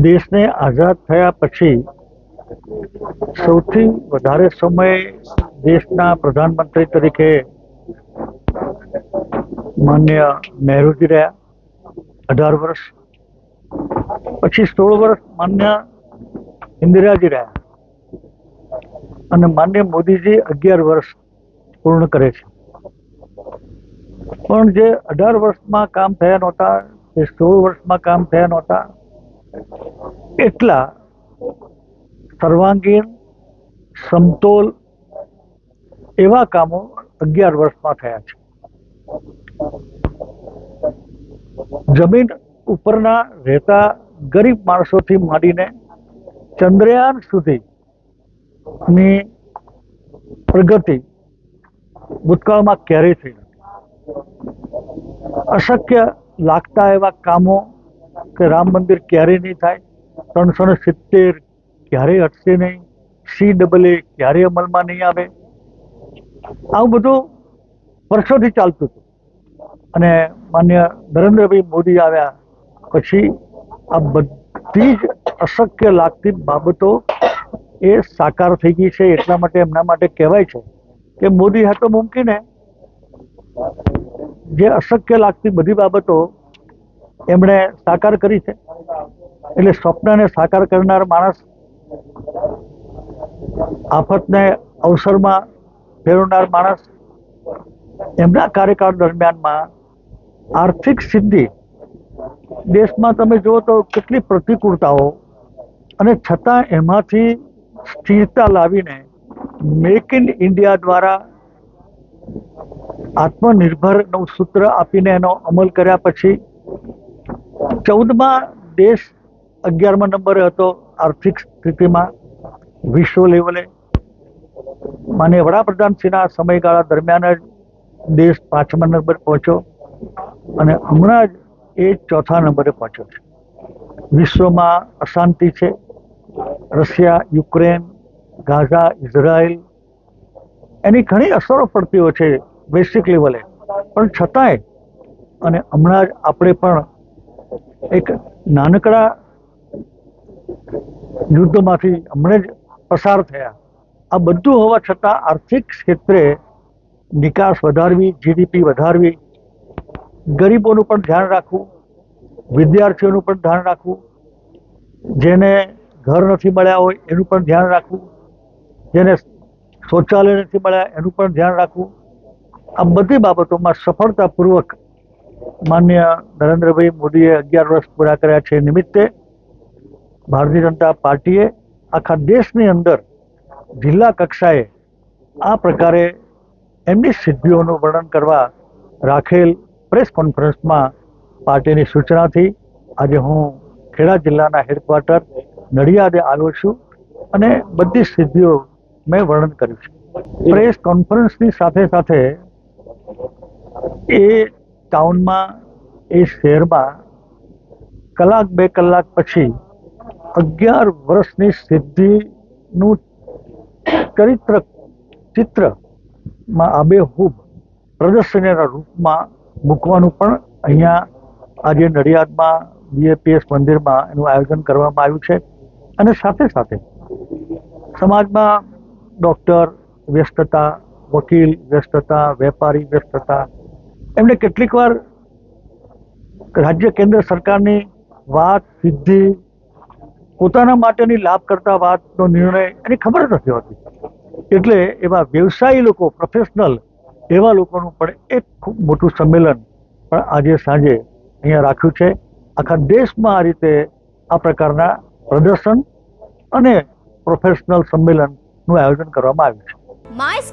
દેશને આઝાદ થયા પછી સૌથી વધારે સમય દેશના પ્રધાનમંત્રી તરીકે માન્ય નહેરુજી રહ્યા. અઢાર વર્ષ. પછી સોળ વર્ષ માન્ય ઇન્દિરાજી રહ્યા. અને માન્ય મોદીજી અગિયાર વર્ષ પૂર્ણ કરે છે. પણ જે અઢાર વર્ષમાં કામ થયા નહોતા તે સોળ વર્ષમાં કામ થયા નહોતા એટલા સર્વાંગીણ સમતોલ એવા કામો અગિયાર વર્ષમાં થયા છે. જમીન ઉપરના રહેતા ગરીબ માણસોથી માંડીને ચંદ્રયાન સુધી ની પ્રગતિ ભૂતકાળમાં ક્યારેય થઈ નથી. અશક્ય લાગતા એવા કામો કે રામ મંદિર ક્યારેય નહીં થાય, ત્રણસો ને સિત્તેર ક્યારેય હટશે નહીં સી ડબલ એ ક્યારેય અમલમાં નહીં આવે. આવું બધું વર્ષોથી ચાલતું હતું. અને માન્ય નરેન્દ્રભાઈ મોદી આવ્યા પછી આ બધી જ અશક્ય લાગતી બાબતો એ સાકાર થઈ ગઈ છે. એટલા માટે એમના માટે કહેવાય છે કે મોદી હા તો મુમકિન હે જે અશક્ય લાગતી બધી બાબતો એમણે સાકાર કરી છે. એટલે સ્વપ્નને સાકાર કરનાર માણસ આફતને અવસરમાં ફેરવનાર માણસ એમના કાર્યકાળ દરમિયાનમાં આર્થિક સિદ્ધિ દેશમાં તમે જુઓ તો કેટલી પ્રતિકૂળતાઓ અને છતાં એમાંથી સ્થિરતા લાવીને મેક ઇન ઇન્ડિયા દ્વારા આત્મનિર્ભરનું સૂત્ર આપીને એનો અમલ કર્યા પછી ચૌદમાં દેશ અગિયારમા નંબરે હતો આર્થિક સ્થિતિમાં વિશ્વ લેવલે. માન્ય વડાપ્રધાનશ્રીના સમયગાળા દરમિયાન જ દેશ પાંચમા નંબર પહોંચ્યો અને હમણાં જ એ ચોથા નંબરે પહોંચ્યો છે. વિશ્વમાં અશાંતિ છે. રશિયા, યુક્રેન, ગાઝા, ઇઝરાયલ એની ઘણી અસરો પડતી હોય છે વૈશ્વિક લેવલે. પણ છતાંય અને હમણાં જ આપણે પણ એક નાનકડા યુદ્ધમાંથી હમણાં જ પસાર થયા. આ બધું હોવા છતાં આર્થિક ક્ષેત્રે નિકાસ વધારવી જીડીપી વધારવી, ગરીબોનું પણ ધ્યાન રાખવું, વિદ્યાર્થીઓનું પણ ધ્યાન રાખવું, જેને ઘર નથી મળ્યા હોય એનું પણ ધ્યાન રાખવું, જેને શૌચાલય નથી મળ્યા એનું પણ ધ્યાન રાખવું. આ બધી બાબતોમાં સફળતાપૂર્વક માન્ય નરેન્દ્રભાઈ મોદીએ અગિયાર વર્ષ પૂરા કર્યા છે નિમિત્તે ભારતીય જનતા પાર્ટીએ આખા દેશની અંદર જિલ્લા કક્ષાએ આ પ્રકારે એમની સિદ્ધિઓનું વર્ણન કરવા રાખેલ પ્રેસ કોન્ફરન્સમાં પાર્ટીની સૂચનાથી આજે હું ખેડા જિલ્લાના હેડક્વાર્ટર નડિયાદે આવ્યો છું અને બધી સિદ્ધિઓ મેં વર્ણન કર્યું છે. પ્રેસ કોન્ફરન્સની સાથે સાથે એ ટાઉનમાં એ શહેરમાં કલાક બે કલાક પછી અગિયાર વર્ષની સિદ્ધિનું ચરિત્ર, ચિત્રમાં આબેહૂબ પ્રદર્શનના રૂપમાં મૂકવાનું પણ અહીંયા આજે નડિયાદમાં બીએપીએસ મંદિરમાં એનું આયોજન કરવામાં આવ્યું છે. અને સાથે સાથે સમાજમાં ડૉક્ટર વ્યસ્તતા, વકીલ વ્યસ્તતા, વેપારી વ્યસ્તતા એમને કેટલીક વાર રાજ્ય કેન્દ્ર સરકારની વાત, સિદ્ધિ, પોતાના માટેની લાભ કરતા વાતનો નિર્ણય એની ખબર નથી હોતી. એટલે એવા વ્યવસાયી લોકો પ્રોફેશનલ એવા લોકોનું પણ એક ખૂબ મોટું સંમેલન પણ આજે સાંજે અહીંયા રાખ્યું છે. આખા દેશમાં આ રીતે આ પ્રકારના પ્રદર્શન અને પ્રોફેશનલ સંમેલનનું આયોજન કરવામાં આવ્યું છે. My is